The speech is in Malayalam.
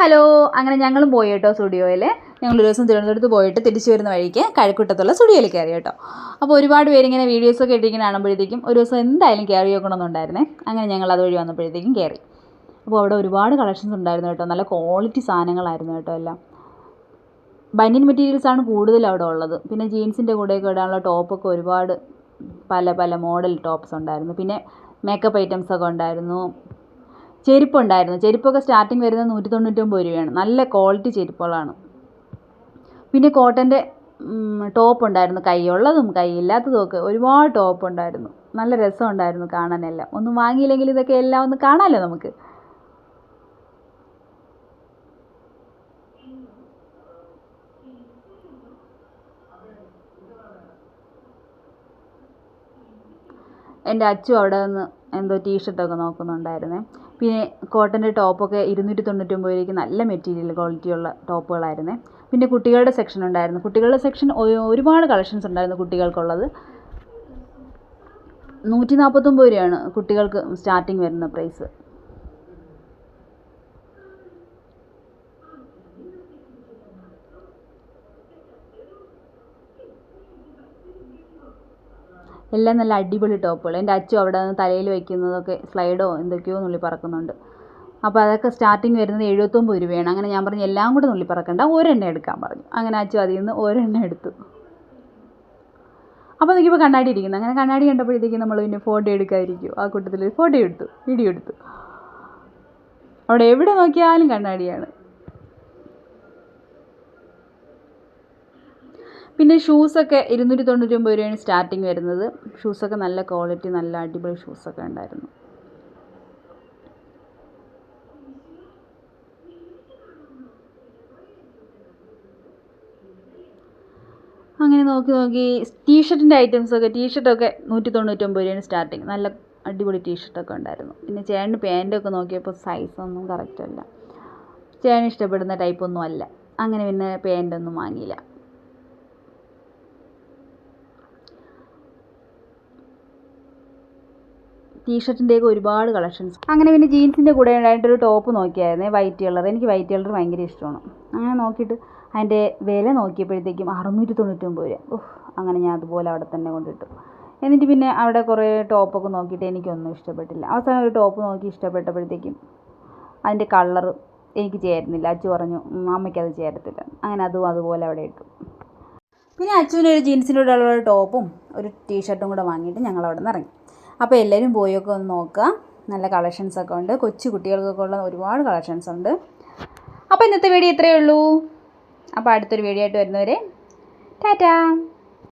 ഹലോ. അങ്ങനെ ഞങ്ങളും പോയി കേട്ടോ സ്റ്റുഡിയോയിൽ ഞങ്ങൾ ഒരു ദിവസം തിരുവനന്തപുരത്ത് പോയിട്ട് തിരിച്ചു വരുന്ന വഴിക്ക് കഴക്കൂട്ടത്തുള്ള സ്റ്റുഡിയോയിൽ കയറി കേട്ടോ. അപ്പോൾ ഒരുപാട് പേരിങ്ങനെ വീഡിയോസൊക്കെ ഇട്ടിങ്ങനെ കാണുമ്പോഴത്തേക്കും ഒരു ദിവസം എന്തായാലും കയറി നോക്കണമെന്നുണ്ടായിരുന്നേ. അങ്ങനെ ഞങ്ങൾ അതുവഴി വന്നപ്പോഴത്തേക്കും കയറി. അപ്പോൾ അവിടെ ഒരുപാട് കളക്ഷൻസ് ഉണ്ടായിരുന്നു കേട്ടോ. നല്ല ക്വാളിറ്റി സാധനങ്ങളായിരുന്നു കേട്ടോ എല്ലാം. ബനിയൻ മെറ്റീരിയൽസാണ് കൂടുതൽ അവിടെ ഉള്ളത്. പിന്നെ ജീൻസിന്റെ കൂടെയൊക്കെ ഇടാനുള്ള ടോപ്പൊക്കെ ഒരുപാട് പല പല മോഡൽ ടോപ്സ് ഉണ്ടായിരുന്നു. പിന്നെ മേക്കപ്പ് ഐറ്റംസൊക്കെ ഉണ്ടായിരുന്നു. ചെരുപ്പുണ്ടായിരുന്നു. ചെരുപ്പൊക്കെ സ്റ്റാർട്ടിങ് വരുന്നത് നൂറ്റി തൊണ്ണൂറ്റൊമ്പത് രൂപയാണ്. നല്ല ക്വാളിറ്റി ചെരുപ്പുകളാണ്. പിന്നെ കോട്ടന്റെ ടോപ്പ് ഉണ്ടായിരുന്നു. കൈയുള്ളതും കൈയില്ലാത്തതും ഒക്കെ ഒരുപാട് ടോപ്പ് ഉണ്ടായിരുന്നു. നല്ല രസമുണ്ടായിരുന്നു കാണാനെല്ലാം. ഒന്നും വാങ്ങിയില്ലെങ്കിൽ ഇതൊക്കെ എല്ലാം ഒന്ന് കാണാമല്ലോ നമുക്ക്? എന്റെ അച്ചു അവിടെ നിന്ന് എന്തോ ടീഷർട്ടൊക്കെ നോക്കുന്നുണ്ടായിരുന്നേ. പിന്നെ കോട്ടന്റെ ടോപ്പൊക്കെ ഇരുന്നൂറ്റി തൊണ്ണൂറ്റൊമ്പത് രൂപയ്ക്ക് നല്ല മെറ്റീരിയൽ ക്വാളിറ്റിയുള്ള ടോപ്പുകളായിരുന്നേ. പിന്നെ കുട്ടികളുടെ സെക്ഷൻ ഉണ്ടായിരുന്നു. കുട്ടികളുടെ സെക്ഷൻ ഒരുപാട് കളക്ഷൻസ് ഉണ്ടായിരുന്നു കുട്ടികൾക്കുള്ളത്. നൂറ്റി നാൽപ്പത്തൊമ്പത് രൂപയാണ് കുട്ടികൾക്ക് സ്റ്റാർട്ടിങ് വരുന്ന പ്രൈസ്. എല്ലാം നല്ല അടിപൊളി ടോപ്പുകൾ എന്റെ അച്ചു അവിടെ നിന്ന് തലയിൽ വയ്ക്കുന്നതൊക്കെ സ്ലൈഡോ എന്തൊക്കെയോ നുള്ളി പറക്കുന്നുണ്ട് അപ്പോൾ അതൊക്കെ സ്റ്റാർട്ടിങ് വരുന്നത് എഴുപത്തൊമ്പത് രൂപയാണ്. അങ്ങനെ ഞാൻ പറഞ്ഞു എല്ലാം കൂടെ നുള്ളി പറക്കണ്ട ഒരെണ്ണം എടുക്കാൻ പറഞ്ഞു. അങ്ങനെ അച്ചു അതിൽ നിന്ന് ഒരെണ്ണം എടുത്തു. അപ്പോൾ നോക്കിയപ്പോൾ കണ്ണാടി ഇരിക്കുന്നു. അങ്ങനെ കണ്ണാടി കണ്ടപ്പോഴത്തേക്കും നമ്മൾ പിന്നെ ഫോട്ടോ എടുക്കാതിരിക്കും ആ കൂട്ടത്തിൽ ഫോട്ടോ എടുത്തു വീഡിയോ എടുത്തു. അവിടെ എവിടെ നോക്കിയാലും കണ്ണാടിയാണ്. പിന്നെ ഷൂസൊക്കെ ഇരുന്നൂറ്റി തൊണ്ണൂറ്റി ഒമ്പത് രൂപയാണ് സ്റ്റാർട്ടിങ് വരുന്നത്. ഷൂസൊക്കെ നല്ല ക്വാളിറ്റി നല്ല അടിപൊളി ഷൂസൊക്കെ ഉണ്ടായിരുന്നു. അങ്ങനെ നോക്കി നോക്കി ടീഷർട്ടിന്റെ ഐറ്റംസൊക്കെ ടീഷർട്ടൊക്കെ നൂറ്റി തൊണ്ണൂറ്റൊമ്പത് രൂപയാണ് സ്റ്റാർട്ടിങ് നല്ല അടിപൊളി ടീഷർട്ടൊക്കെ ഉണ്ടായിരുന്നു. പിന്നെ ചേട്ടന് പാന്റൊക്കെ നോക്കിയപ്പോൾ സൈസൊന്നും കറക്റ്റല്ല ചേട്ടന് ഇഷ്ടപ്പെടുന്ന ടൈപ്പൊന്നും അല്ല. അങ്ങനെ പിന്നെ പാന്റൊന്നും വാങ്ങിയില്ല. ടീഷർട്ടിന്റെയൊക്കെ ഒരുപാട് കളക്ഷൻസ് അങ്ങനെ പിന്നെ ജീൻസിന്റെ കൂടെ ഉണ്ടായിട്ടൊരു ടോപ്പ് നോക്കിയായിരുന്നേ. വൈറ്റ് കളർ എനിക്ക് വൈറ്റ് കളർ ഭയങ്കര ഇഷ്ടമാണ്. അങ്ങനെ നോക്കിയിട്ട് അതിന്റെ വില നോക്കിയപ്പോഴത്തേക്കും അറുന്നൂറ്റി തൊണ്ണൂറ്റൊമ്പത് രൂപ. ഓഹ് അങ്ങനെ ഞാൻ അതുപോലെ അവിടെ തന്നെ കൊണ്ടിട്ടു. എന്നിട്ട് പിന്നെ അവിടെ കുറേ ടോപ്പൊക്കെ നോക്കിയിട്ട് എനിക്കൊന്നും ഇഷ്ടപ്പെട്ടില്ല. അവസാനം ഒരു ടോപ്പ് നോക്കി ഇഷ്ടപ്പെട്ടപ്പോഴത്തേക്കും അതിന്റെ കളർ എനിക്ക് ചേരുന്നില്ല. അച്ചു പറഞ്ഞു അമ്മയ്ക്കത് ചേരത്തില്ല. അങ്ങനെ അതും അതുപോലെ അവിടെ ഇട്ടു. പിന്നെ അച്ചുവിനൊരു ജീൻസിന്റെ കൂടെ ഉള്ള ടോപ്പും ഒരു ടീഷർട്ടും കൂടെ വാങ്ങിയിട്ട് ഞങ്ങൾ അവിടെ നിന്ന് ഇറങ്ങി. അപ്പോൾ എല്ലാവരും പോയൊക്കെ ഒന്ന് നോക്കുക. നല്ല കളക്ഷൻസൊക്കെ ഉണ്ട്. കൊച്ചു കുട്ടികൾക്കൊക്കെ ഉള്ള ഒരുപാട് കളക്ഷൻസ് ഉണ്ട്. അപ്പോൾ ഇന്നത്തെ വീഡിയോ ഇത്രയേ ഉള്ളൂ. അപ്പോൾ അടുത്തൊരു വീഡിയോ ആയിട്ട് വരുന്നവരെ ടാറ്റാ.